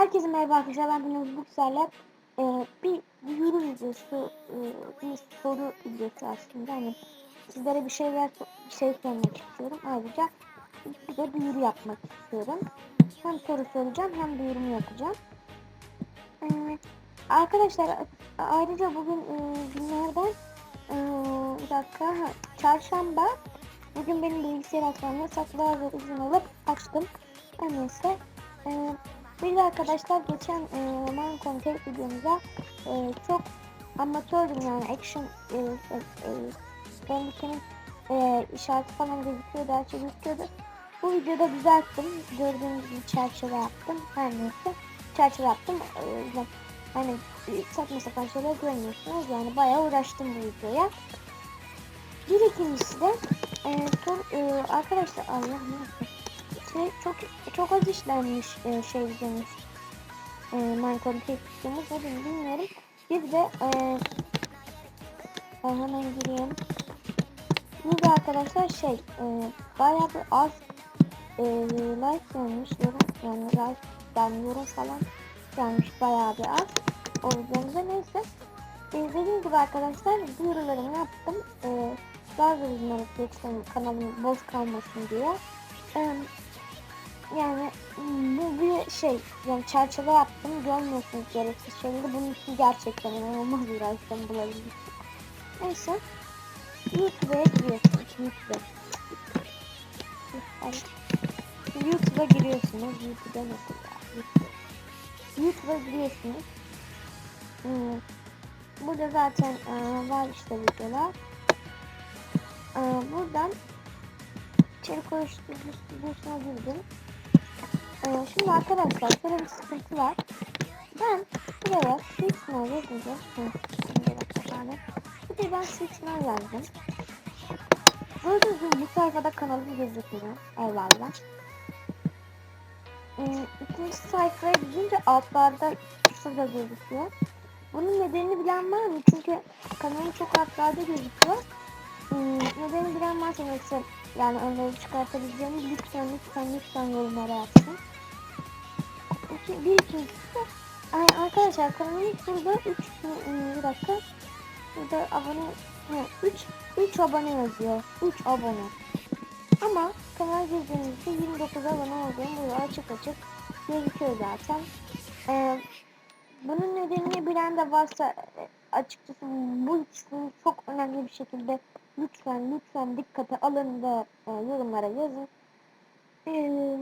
Herkese merhaba arkadaşlar ben Deniz Buksel'le ee, bir duyuru videosu, e, bir soru videosu aslında. Hani sizlere bir şeyler bir şey sormak istiyorum. Ayrıca bir de duyuru yapmak istiyorum. Hem soru soracağım hem duyurumu yapacağım. Ee, arkadaşlar ayrıca bugün e, günlerden e, bir dakika ha, çarşamba bugün benim bilgisayar açmam yasaklı hazır izin alıp açtım. Her neyse. E, bir de arkadaşlar geçen e, Minecraft tek videomuza e, çok amatördüm yani action e, e, e, e, işareti falan gözüküyordu her şey gözüküyordu. Bu videoda düzelttim. Gördüğünüz gibi çerçeve yaptım. Her neyse çerçeve yaptım. Yüzden hani e, saçma sapan şeyler görmüyorsunuz. Yani bayağı uğraştım bu videoya. Bir ikincisi de e, sor, e, arkadaşlar Allah şey çok çok az işlenmiş e, şey videomuz. E, Minecraft tek videomuz ne diyeyim bilmiyorum. Bir de e, ben hemen gireyim. Bir de arkadaşlar şey e, bayağı bir az e, like gelmiş yorum yani like yani yorum falan gelmiş bayağı bir az o videomuza neyse. E, dediğim gibi arkadaşlar duyurularımı yaptım. E, daha uzun geçtim kanalım boş kalmasın diye. E, bu bir şey yani çerçeve yaptım görmüyorsunuz gereksiz şeyleri bunun için gerçekten inanılmaz uğraştım bulabildim. Neyse YouTube'a giriyorsunuz YouTube'a YouTube'a giriyorsunuz YouTube'a nasıl ya YouTube. YouTube'a giriyorsunuz hmm. burada zaten e, var işte videolar e, buradan içerik oluşturucusuna girdim ee, şimdi arkadaşlar şöyle bir sıkıntı var. Ben buraya Switch'ler yazınca bir de ben Switch'ler yazdım. Gördüğünüz gibi bu sayfada kanalım gözüküyor. Eyvallah. Ee, ikinci sayfaya gidince altlarda şurada gözüküyor. Bunun nedenini bilen var mı? Çünkü kanalım çok altlarda gözüküyor. Ee, nedeni bilen varsa mesela yani onları çıkartabileceğimi lütfen lütfen lütfen yorumlara yazsın bir ikincisi Ay arkadaşlar kanalımız burada 3 bir dakika burada abone 3 3 abone yazıyor 3 abone ama kanal girdiğinizde 29 abone olduğum burada açık açık gözüküyor zaten ee, bunun nedenini bilen de varsa e, açıkçası bu ikisini çok önemli bir şekilde lütfen lütfen dikkate alın da e, yorumlara yazın. Ee,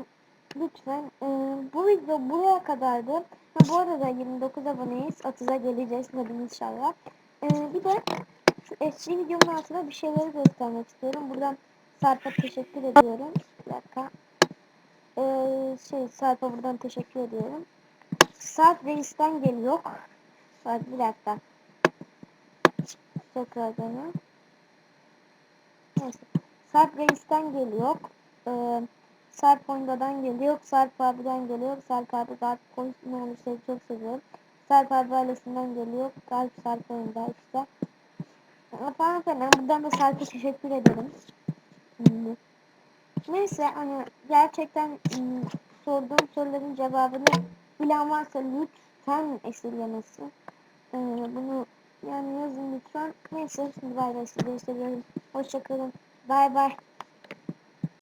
lütfen. Ee, bu video buraya kadardı. Ha, bu arada 29 aboneyiz. 30'a geleceğiz hadi inşallah. Ee, bir de şu eski videomun altına bir şeyleri göstermek istiyorum. Buradan Sarp'a teşekkür ediyorum. Bir dakika. Ee, şey Sarp'a buradan teşekkür ediyorum. Sarp Reis'ten geliyor. Sarp bir dakika. Tekrar dönüyorum. Neyse. Sarp Reis'ten geliyor. Ee, Sarp Honda'dan geliyor. Sarp abiden geliyor. Sarp abi Garp konusunu seni çok seviyorum. Sarp abi ailesinden geliyor. Garp Sarp oyunda işte. Falan filan. Buradan da Sarp'a teşekkür ederim. Hmm. Neyse hani gerçekten hmm, sorduğum soruların cevabını bilen varsa lütfen esirgemesin. Ee, bunu yani yazın lütfen. Neyse şimdi bay bay sizi seviyorum. Hoşçakalın. Bay bay.